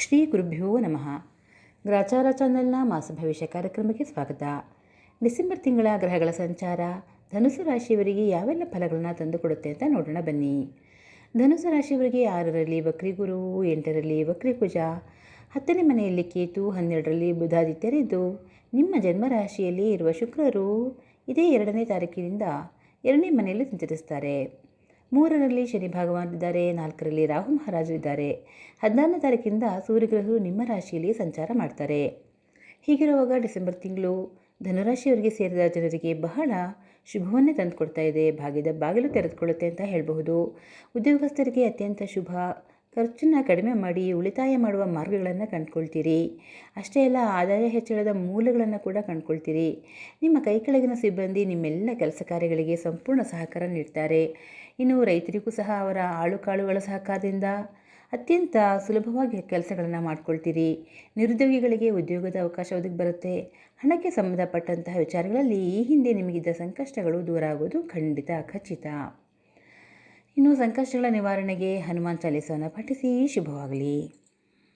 ಶ್ರೀ ಗುರುಭ್ಯೋ ನಮಃ. ಗ್ರಾಚಾರ ಚಾನೆಲ್ನ ಮಾಸ ಭವಿಷ್ಯ ಕಾರ್ಯಕ್ರಮಕ್ಕೆ ಸ್ವಾಗತ. ಡಿಸೆಂಬರ್ ತಿಂಗಳ ಗ್ರಹಗಳ ಸಂಚಾರ, ಧನುಸು ರಾಶಿಯವರಿಗೆ ಯಾವೆಲ್ಲ ಫಲಗಳನ್ನು ತಂದುಕೊಡುತ್ತೆ ಅಂತ ನೋಡೋಣ ಬನ್ನಿ. ಧನುಸು ರಾಶಿಯವರಿಗೆ ಆರರಲ್ಲಿ ವಕ್ರಿ ಗುರು ಎಂಟರಲ್ಲಿ ವಕ್ರಿ ಕುಜ ಹತ್ತನೇ ಮನೆಯಲ್ಲಿ ಕೇತು, ಹನ್ನೆರಡರಲ್ಲಿ ಬುಧಾದಿತ್ಯರಿದ್ದು, ನಿಮ್ಮ ಜನ್ಮ ರಾಶಿಯಲ್ಲಿ ಇರುವ ಶುಕ್ರರು ಇದೇ ಎರಡನೇ ತಾರೀಕಿನಿಂದ ಎರಡನೇ ಮನೆಯಲ್ಲಿ ಸಂಚರಿಸ್ತಾರೆ. ಮೂರರಲ್ಲಿ ಶನಿ ಭಗವಾನ್ ನಾಲ್ಕರಲ್ಲಿ ರಾಹು ಮಹಾರಾಜರಿದ್ದಾರೆ ಹದಿನಾರನೇ ತಾರೀಕಿಂದ ಸೂರ್ಯಗ್ರಹರು ನಿಮ್ಮ ರಾಶಿಯಲ್ಲಿ ಸಂಚಾರ ಮಾಡ್ತಾರೆ. ಹೀಗಿರುವಾಗ ಡಿಸೆಂಬರ್ ತಿಂಗಳು ಧನುರಾಶಿಯವರಿಗೆ ಸೇರಿದ ಜನರಿಗೆ ಬಹಳ ಶುಭವನ್ನೇ ತಂದುಕೊಡ್ತಾ ಇದೆ. ಭಾಗ್ಯದ ಬಾಗಿಲು ತೆರೆದುಕೊಳ್ಳುತ್ತೆ ಅಂತ ಹೇಳಬಹುದು. ಉದ್ಯೋಗಸ್ಥರಿಗೆ ಅತ್ಯಂತ ಶುಭ. ಖರ್ಚನ್ನು ಕಡಿಮೆ ಮಾಡಿ ಉಳಿತಾಯ ಮಾಡುವ ಮಾರ್ಗಗಳನ್ನು ಕಂಡುಕೊಳ್ತೀರಿ. ಅಷ್ಟೇ ಅಲ್ಲ, ಆದಾಯ ಹೆಚ್ಚಳದ ಮೂಲಗಳನ್ನು ಕೂಡ ಕಂಡುಕೊಳ್ತೀರಿ. ನಿಮ್ಮ ಕೈ ಕೆಳಗಿನ ಸಿಬ್ಬಂದಿ ನಿಮ್ಮೆಲ್ಲ ಕೆಲಸ ಕಾರ್ಯಗಳಿಗೆ ಸಂಪೂರ್ಣ ಸಹಕಾರ ನೀಡ್ತಾರೆ. ಇನ್ನು ರೈತರಿಗೂ ಸಹ ಅವರ ಆಳುಕಾಳುಗಳ ಸಹಕಾರದಿಂದ ಅತ್ಯಂತ ಸುಲಭವಾಗಿ ಕೆಲಸಗಳನ್ನು ಮಾಡ್ಕೊಳ್ತೀರಿ. ನಿರುದ್ಯೋಗಿಗಳಿಗೆ ಉದ್ಯೋಗದ ಅವಕಾಶ ಒದಗಿ ಬರುತ್ತೆ. ಹಣಕ್ಕೆ ಸಂಬಂಧಪಟ್ಟಂತಹ ವಿಚಾರಗಳಲ್ಲಿ ಈ ಹಿಂದೆ ನಿಮಗಿದ್ದ ಸಂಕಷ್ಟಗಳು ದೂರ ಆಗೋದು ಖಂಡಿತ ಖಚಿತ. ಇನ್ನು ಸಂಕಷ್ಟಗಳ ನಿವಾರಣೆಗೆ ಹನುಮಾನ್ ಚಾಲೀಸವನ್ನು ಪಠಿಸಿ ಶುಭವಾಗಲಿ.